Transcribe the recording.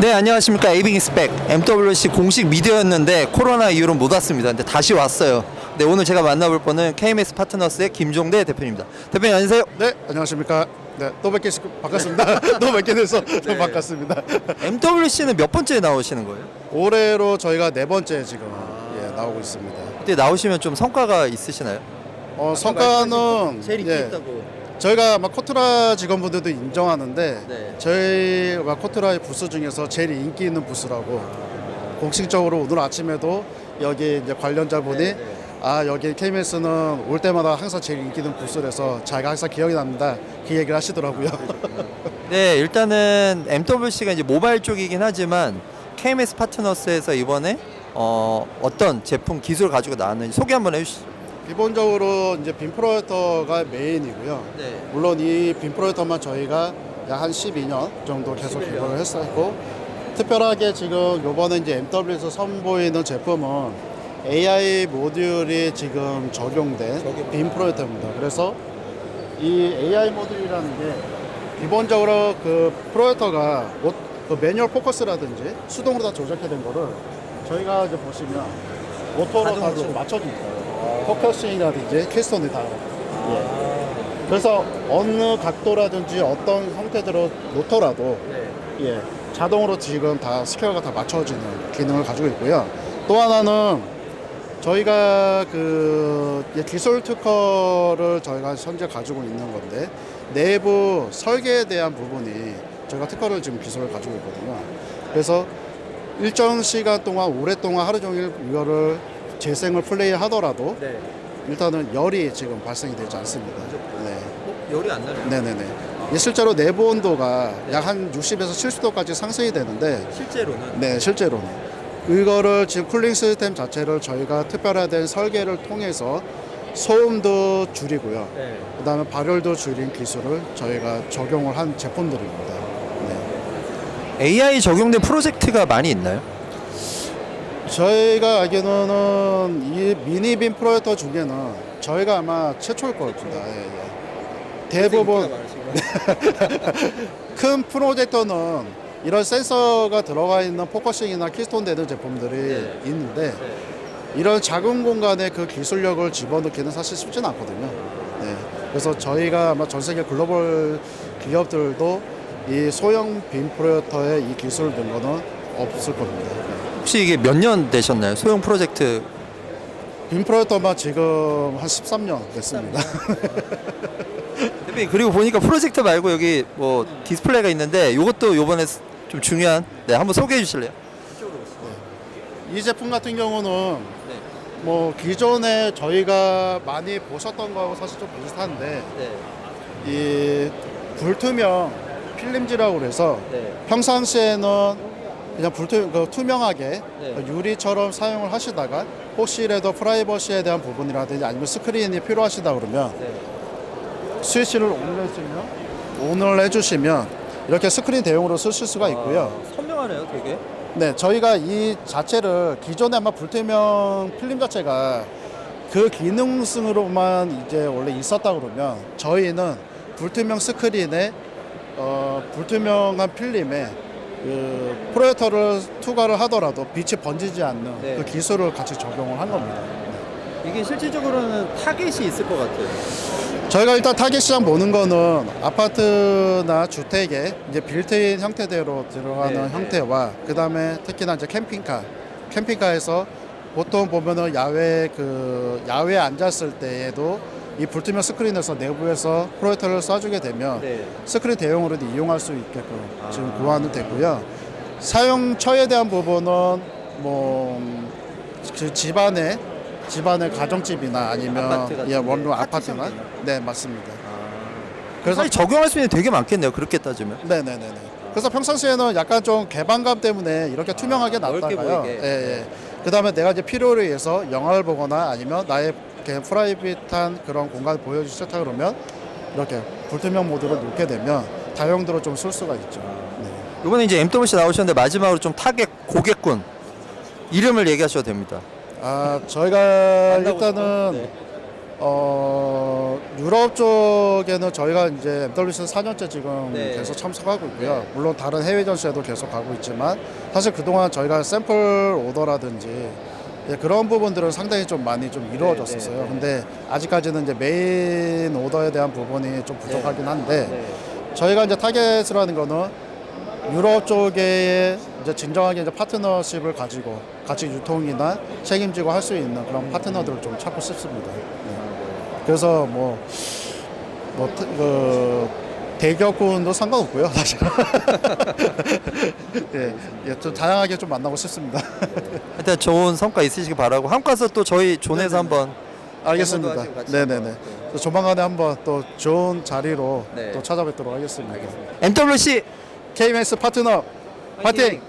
네 안녕하십니까 에이빙스백 MWC 공식 미디어였는데 코로나 이후로 못 왔습니다 근데 다시 왔어요 네 오늘 제가 만나볼 분은 KMS 파트너스의 김종대 대표님입니다 대표님 안녕하세요 네, 안녕하십니까. 네, 또 뵙게 시- 반갑습니다. 또 뵙게 돼서 네. 또 반갑습니다. MWC는 몇 번째 나오시는 거예요? 올해로 저희가 네 번째 지금 예, 나오고 있습니다. 그때 나오시면 좀 성과가 있으시나요? 어, 성과는 제일 인기 예, 있다고 저희가 아마 코트라 직원분들도 인정하는데 네. 저희 아마 코트라의 부스 중에서 제일 인기 있는 부스라고 공식적으로 오늘 아침에도 여기 이제 관련자분이 네, 네. 아 여기 KMS는 올 때마다 항상 제일 인기 있는 부스라서 자기가 항상 기억이 납니다. 그 얘기를 하시더라고요. 네 일단은 MWC가 이제 모바일 쪽이긴 하지만 KMS 파트너스에서 이번에 어, 어떤 제품 기술 가지고 나왔는지 소개 한번 해주시죠 기본적으로 이제 빔 프로젝터가 메인이고요. 네. 물론 이 빔 프로젝터만 저희가 약 한 12년 정도 계속 개발을 했었고 특별하게 지금 요번에 이제 MW에서 선보이는 제품은 AI 모듈이 지금 적용된 빔 프로젝터입니다. 그래서 이 AI 모듈이라는 게 기본적으로 그 프로젝터가 오- 그 매뉴얼 포커스라든지 수동으로 다 조작해된 거를 저희가 이제 보시면 오토로 다. 지금 맞춰줍니다. 포커싱이라든지 퀘스톤이 다. 예. 그래서 어느 각도라든지 어떤 형태대로 놓더라도 네. 예, 자동으로 지금 다 스퀘어가 다 맞춰지는 기능을 가지고 있고요. 또 하나는 저희가 그 기술 특허를 저희가 현재 가지고 있는 건데 내부 설계에 대한 부분이 저희가 특허를 지금 기술을 가지고 있거든요. 그래서 일정 시간 동안 오랫동안 하루 종일 이거를 재생을 플레이 하더라도 네. 일단은 열이 지금 발생이 되지 않습니다. 네. 어, 열이 안 나네요 네네네. 이 실제로 내부 온도가 약 한 60에서 70도까지 상승이 되는데, 실제로는 네, 실제로는. 이거를 지금 쿨링 시스템 자체를 저희가 특별화된 설계를 통해서 소음도 줄이고요. 네. 그 다음에 발열도 줄인 기술을 저희가 적용을 한 제품들입니다. 네. AI 적용된 프로젝트가 많이 있나요? 저희가 알기로는 이 미니빔 프로젝터 중에는 저희가 아마 최초일 겁니다. 예, 예. 대부분 큰 프로젝터는 이런 센서가 들어가 있는 포커싱이나 키스톤 되는 제품들이 네. 있는데 이런 작은 공간에 그 기술력을 집어넣기는 사실 쉽지는 않거든요. 네. 그래서 저희가 아마 전 세계 글로벌 기업들도 이 소형 빔 프로젝터에 이 기술을 넣은 거는 없을 겁니다. 네. 혹시 이게 몇 년 되셨나요? 소형 프로젝트 빔 프로젝터만 지금 한 13년 됐습니다. 대표님 그리고 보니까 프로젝트 말고 여기 뭐 디스플레이가 있는데 이것도 요번에 좀 중요한 네 한번 소개해 주실래요? 이 제품 같은 경우는 네. 뭐 기존에 저희가 많이 보셨던 거하고 사실 좀 비슷한데 네. 이 불투명 필름지라고 그래서 네. 평상시에는 그냥 불투 그 투명하게 네. 유리처럼 사용을 하시다가 혹시라도 프라이버시에 대한 부분이라든지 아니면 스크린이 필요하시다 그러면 네. 스위치를 온을 해주면 온을 해주시면 이렇게 스크린 대용으로 쓰실 수가 있고요. 아, 선명하네요, 되게. 네, 저희가 이 자체를 기존에 아마 불투명 필름 자체가 그 기능성으로만 이제 원래 있었다 그러면 저희는 불투명 스크린에 어, 불투명한 필름에 그 프로젝터를 투과를 하더라도 빛이 번지지 않는 네. 그 기술을 같이 적용을 한 겁니다. 이게 실질적으로는 타겟이 있을 것 같아요. 저희가 일단 타겟 시장 보는 거는 아파트나 주택에 이제 빌트인 형태대로 들어가는 네, 네. 형태와 그 다음에 특히나 이제 캠핑카, 캠핑카에서 보통 보면은 야외 그 야외에 앉았을 때에도 이 불투명 스크린에서 내부에서 프로젝터를 쏴주게 되면 네. 스크린 대용으로도 이용할 수 있게끔 지금 아. 고안은 되고요. 사용처에 대한 부분은 뭐 그 집안에 집안의 가정집이나 아니면 아파트 예 원룸 데, 아파트나 네 맞습니다. 그래서 사실 적용할 수 있는 게 되게 많겠네요. 그렇게 따지면. 네네네네. 그래서 평상시에는 약간 좀 개방감 때문에 이렇게 투명하게 아, 넓게 놨다가요. 보이게. 예, 예. 그 다음에 내가 이제 필요를 위해서 영화를 보거나 아니면 나의 이렇게 프라이빗한 그런 공간을 보여주기 싫다 그러면 이렇게 불투명 모드로 놓게 되면 다용도로 좀 쓸 수가 있죠. 네. 이번에 이제 MWC 나오셨는데 마지막으로 좀 타겟 고객군 이름을 얘기하셔도 됩니다. 아 저희가 일단은? 네. 어, 유럽 쪽에는 저희가 이제 MWC 4년째 지금 네. 계속 참석하고 있고요. 네. 물론 다른 해외 전시회도 계속 가고 있지만 사실 그동안 저희가 샘플 오더라든지 예, 그런 부분들은 상당히 좀 많이 좀 이루어졌었어요. 네, 네, 네. 근데 아직까지는 이제 메인 오더에 대한 부분이 좀 부족하긴 한데 네. 저희가 이제 타겟을 하는 거는 유럽 쪽에 이제 진정하게 이제 파트너십을 가지고 같이 유통이나 책임지고 할 수 있는 그런 파트너들을 좀 찾고 싶습니다. 네. 그래서 뭐, 뭐, 트- 그, 대기업군도 상관없고요, 사실. 예, 예, 좀 다양하게 좀 만나고 싶습니다. 일단 좋은 성과 있으시길 바라고 한국 가서 또 저희 존에서 한번 알겠습니다. 하시고 같이 네네네. 한번 그래서 조만간에 한번 또 좋은 자리로 네. 또 찾아뵙도록 하겠습니다. MWC KMS 파트너 파이팅!